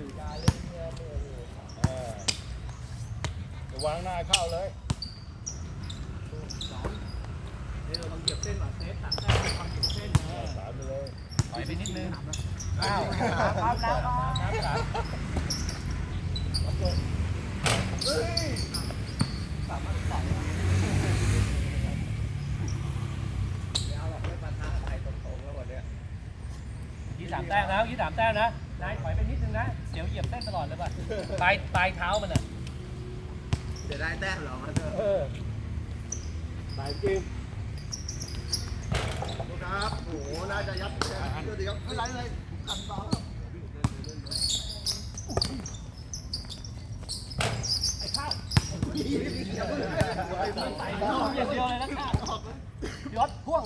เออเดี๋ยววางหน้าเข้าเลยเดี๋ยวเราเหยียบเส้นหน่อยเซฟตัดได้ความถึงเส้นเออสามไปเลยถอยไปนิดนึงอ้าวพร้อมแล้วน้ำสามเฮ้ยยี่สามแต้มนะยี่สามแต้มนะ นายถอยไปนิดนึงนะ เดี๋ยวเหยียบเส้นตลอดเลยป่ะปลายปลายเท้ามันอะจะได้แต้มเหรอมาเถอะเออสายจริงครับโอ้โหน่าจะยัดแต้มเดี๋ยวเดี๋ยวไม่ไรเลยกันต่อครับไอ้ข้าวใส่ลูกอย่างเดียวเลยนะข้าวยศพ่วง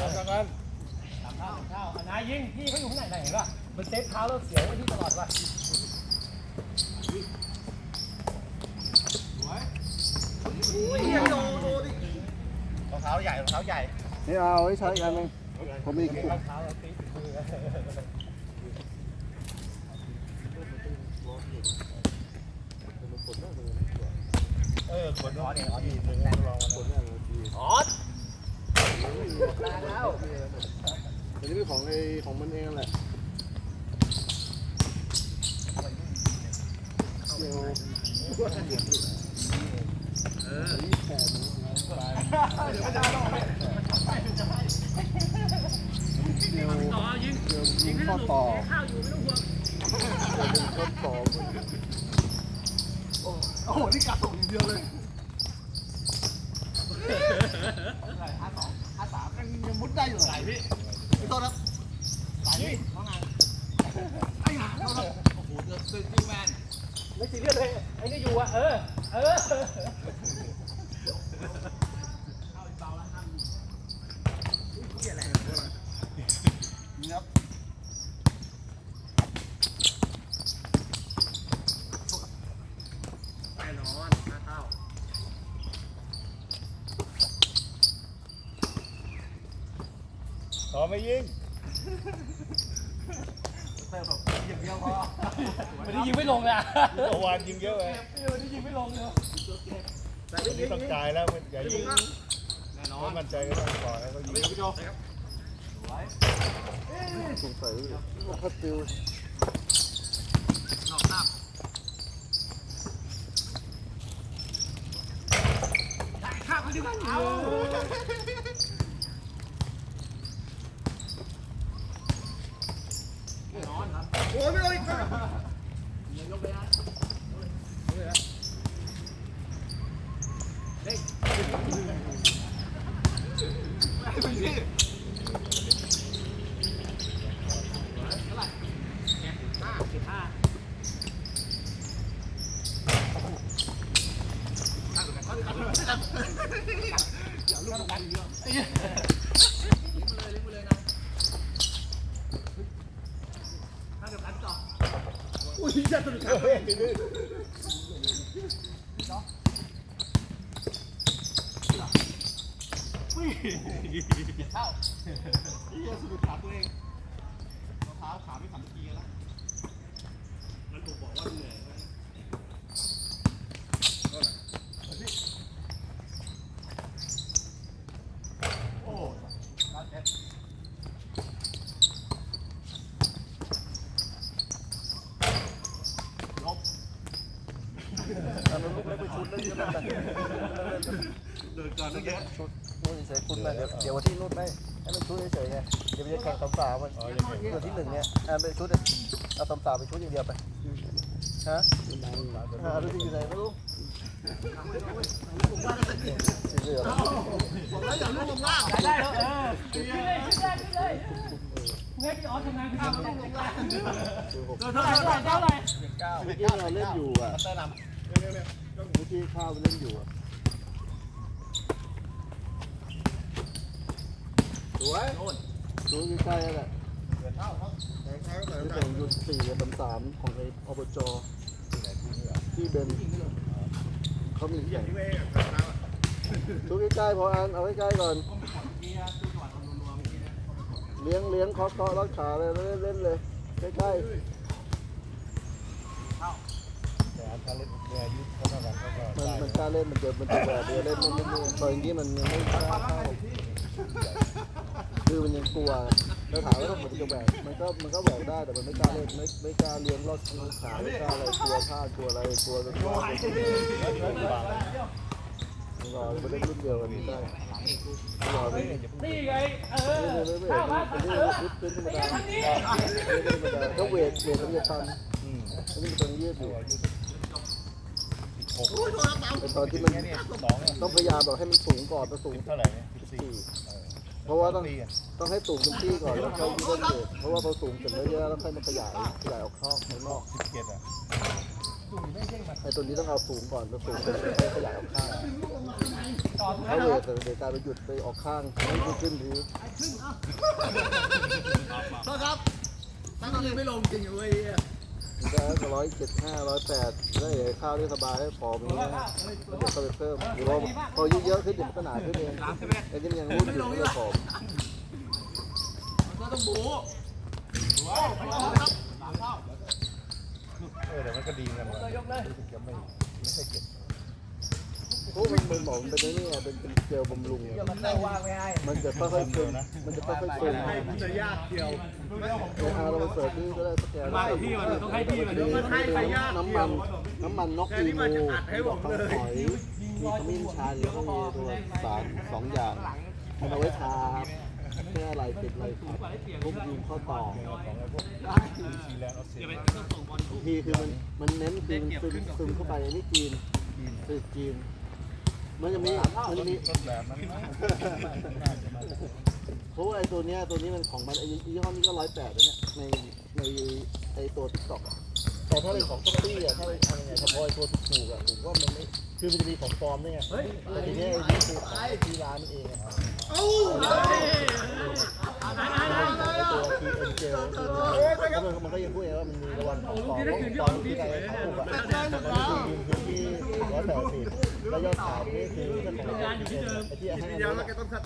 ทำกันกัน สามเท้าสามเท้าอะนายยิงพี่เขาอยู่ข้างไหนไหนเห็นป่ะ มันเซฟเท้าแล้วเสียวไว้ที่ตลอดป่ะรองเท้าใหญ่รองเท้าใหญ่นี่เอาไว้ใช้กันหนึงผมมีอีกเท้าแล้วตีถึงมือเออขวดน้อยเนี่ยดีมึงลองขวดน้อยดีออแล้วอันนี้เป็นของไอของมันเองแหละเดี๋ยวเดี๋ยว ต่อยิงเตียวยิงข้อต่อข้าวอยู่ไม่ต้องห่วงข้อต่อโอ้โหนี่กาส่งอย่างเดียวเลยห้าสองห้าสามยังมุดได้อยู่ไหนพี่พี่โทษครับไหนพี่ว่าไงไอ้ห่าโอ้โหเดือดตึงจริงแมน ไม่ซีเรียสเลยไอ้นี่อยู่อะเออเออต่อไม่ยิง เติมแบบอย่างเดียวพอวันนี้ยิงไม่ลงเลยอะเมื่อวานยิงเยอะเลยวันนี้ยิงไม่ลงเลยแต่วันไม่ยินี้งต้องจ่ายแล้วมันอย่ายิงแน่นอไม่นมั่นใจก็ต้องปล่อยให้เขายิงพี่โจสงสัยว่าถ้าติวนอกหน้าข้าวเขาดีกว่าเอาแน่น อนครับโอ้ยไม่เอาอีกครับยกเลยนะยกเลยนะเฮ้ยไม่พี่ห้าสิบห้าอย่าลูกกันเยอะลิ้มเลยลิ้มเลยนะถ้าเดี๋ยวกันต่อ อุ้ยจะตุ่นครับเฮ้ยเข้าเฮียสะดุดขาตัวเองรองเท้าขาไม่สามทีแล้ว มันถูกบอกว่าเหนื่อยนะโอ้ร้านเจ็ด อันนั้นลูกเล็กไปชุดเล่นก็ได้ เดินก่ อนนะเยอะชุดนู่นเฉยๆคุณไปเดี๋ยวเดี๋ยววันที่นู่นไม่ให้มันชุดเฉยๆไงเดี๋ยวมันจะแข่งสามสาวมันอ๋อยังไงตัวที่หนึ่งเนี่ยอ่าเป็นชุดเอาสามสาวไปชุดอย่างเดียวไปฮะอ่าดูที่อยู่ไหนไม่รู้สีเหลืองบอกแล้วอย่าลูกลงล่างได้แล้วเออขึ้นเลยขึ้นเลยขึ้นเลยเฮ้ยพี่ออสทำงานพี่ทำต้องลงล่างเท่าไหร่เท่าไหร่เท่าไหร่เก้าเมื่อกี้เราเล่นอยู่อะเตอร์นเมื่อกี้ข้าวไปเล่นอยู่อะำส วยโน่นชุดใกล้ๆนั่นแหละเกิดเท่าเขาแต่เท้าแต่ที่เท้าเป็นยุดสี่กับสามสามของไอ้อบจที่เบนเขามีแข่งที่เว้ยเท้าอะชุดใกล้ๆพออันเอาใกล้ๆก่อนเมื่อกี้ดูจังหวะตอนนัวๆเมื่อกี้นะเลี้ยงเลี้ยงเคาะเคาะรัดขาเลยเล่นเล่นเลยเใกล้แต่อันถ้าเล่นแวร์ยุทธเขาเท่ากันเขาก็ๆมันได้มันกล้าเล่นมันจะมันจะแบบเดียวเล่นมันไม่ไม่ตอนนี้มันยังไม่กล้าเข้า คือมันยังกลัวแล้วถามว่ามันจะแบกมันก็มันก็แบกได้แต่มันไม่กล้าเล่นไม่ไม่กล้าเลี้ยงรอดขาไม่กล้าอะไรกลัวพลาดกลัวอะไรกลัวจะกลัวมันรอมันเล่นรุ่นเดียวกันได้รอไปไม่นี่ไงเออไม่ไม่ไม่ข้าวมามันเออเป็นธรรมดาทางนี้ไม่ธรรมดาก็เวทเวทมันจะตันอันนี้มันตอนยืดอยู่ตอนที่มันต้องพยายามแบบให้มันสูงก่อนจะสูงเท่าไหร่เนี่ยสิบสี่ เออเพราะว่าต้องตีกันต้องให้สูงเต็มที่ก่อนแล้วค่อยยืดเวทเพราะว่าพอสูงเสร็จแล้วเยอะแล้วค่อยมาขยายขยายออกข้างข้างนอกสิบเจ็ดอะดูไม่ใช่มันไอ้ตัวนี้ต้องเอาสูงก่อนจะสูงเสร็จแล้วค่อยขยายออกข้างต่อตรงถ้านั้นเวนะทเดี๋ยวกลายไปหยุดไปออกข้างไม่ขึ้นทีโทษครับตั้งแต่ไม่ลงจริงอยู่เว้ยมันได้ร้อยเจ็ดห้าร้อยแปด ให้ข้าวได้สบายให้ผอมอย่างเงี้ยแล้วเดี๋ยวก็ไปเพิ่มหรือว่าพอเยอะๆขึ้นเดี๋ยวมันก็หนาขึ้นเองไอ้ที่มันยังรุ่นอยู่ก็เลยผอมต้องบูเออแต่มันก็ดีกันนะรู้สึกจะไม่ไม่ใช่เก็บ พราะมันมันบอกมันเป็นนี่เป็นเป็นเจลบำรุงมันได้ว่างไม่ให้มันจะค่อยๆซึมมันจะค่อยๆซึมจะยากเกี่ยวเออเราเสิร์ฟนี่ก็ได้สแกนไม่ที่มันต้องให้ที่มันต้องให้ใครยากน้ำมันน้ำมันนกอีมูมีของหอยมีขมิ้นชันแล้วก็มีตัวสารสองอย่างมันเอาไว้ทาแค่อะไรติดอะไรทุกยิงข้อต่อไอ้พวกนิวซีแลนด์ออสเตรเลียทีคือมันมันเน้นคือซึมซึมเข้าไปนี่จีนจีนคือจีน มันจะมีมันจะมีต้นแบบมันน่าจะมาจากเพราะว่าไอ้ตัวเนี้ยตัวนี้มันของมันไอ้ยี่ห้อนี้ก็ร้อยแปดแล้วเนี่ยในในไอ้ตัวติ๊กต็อก แต่ถ้าเป็นของท็อปปี้อะถ้าเป็นทางไงเฉพาะไอ้ตัวถูกๆอะผมว่ามันไม่คือมันจะมีของปลอมด้วยไงแต่ทีเนี้ยไอ้นี่คือขายที่ร้านเองอะไอ้ตัวทีเอ็นเจลแล้วมันมันก็ยังพูดเองว่ามันมีระวันของปลอมเพราะตอนที่ไอ้ของถูกอะมันคือยืนพื้นที่ร้อยแปดสิบแล้วยอดขายนี่คือเจ้าของร้านไอ้ที่ให้อันนี้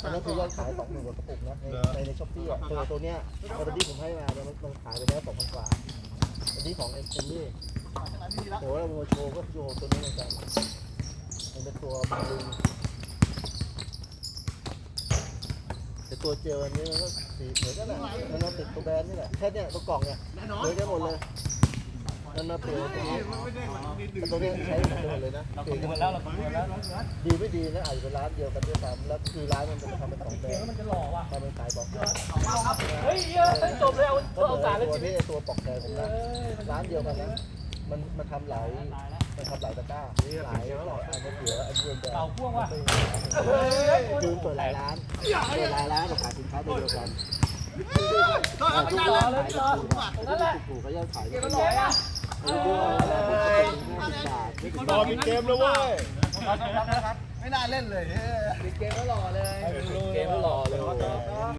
อันนั้นคือยอดขายสองหมื่นกว่ากระปุกนะในในช้อปปี้อะตัวตัวเนี้ยตัวที่ผมให้มาเนี่ยมันมันขายไปแล้วสองพันกว่า อันนี้ของเอ็มเอ็มนี่โหเราโมโชว์ก็โชว์ตัวนี้เหมือนกันมันเป็นตัวบาลูนแต่ตัวเจลอันนี้มันก็สีเหมือนกันแหละมันติดตัวแบรนด์นี่แหละแค่เนี้ยตัวกล่องเนี่ยเหมือนกันหมดเลย มันมาเปลี่ยนตัวนี้แต่ตัวเนี้ยใช้เหมือนกันหมดเลยนะเปลี่ยนกันแล้วเราคุยแล้วดีไม่ดีนะอาจจะเป็นร้านเดียวกันด้วยซ้ำแล้วคือร้านมันจะทำเป็นสองแบรนด์มันจะหล่อว่ะทำเป็นขายบอกเฮ้ยเยอะจบแล้วเอาเหมืสารแล้วตัวชีวินี้ตตัวปอกแทนผมนะร้านเดียวกันนะมันมันทำหลายมันทำหลายตะก้าหลายหลายอันนี้เหลืออันเดียวกันเต่าพ่วงว่ะคือเปิดหลายร้านเปิดหลายร้านแต่ขายสินค้าตัวเดียวกันโทษครับทุกอาร้าจารนย์ขายถูกถูกถูกก็ยอดขายเก็บก็มันหหลล่ออกว่ะไอ้พวกอะไรพวกกระปุกห้าสิบบาทไม่ถึงรอมีเกมแล้วเว้ยไม่น่าเล่นเลยเกมก็หล่อเลยให้มันรู้เกมก็หล่อเลย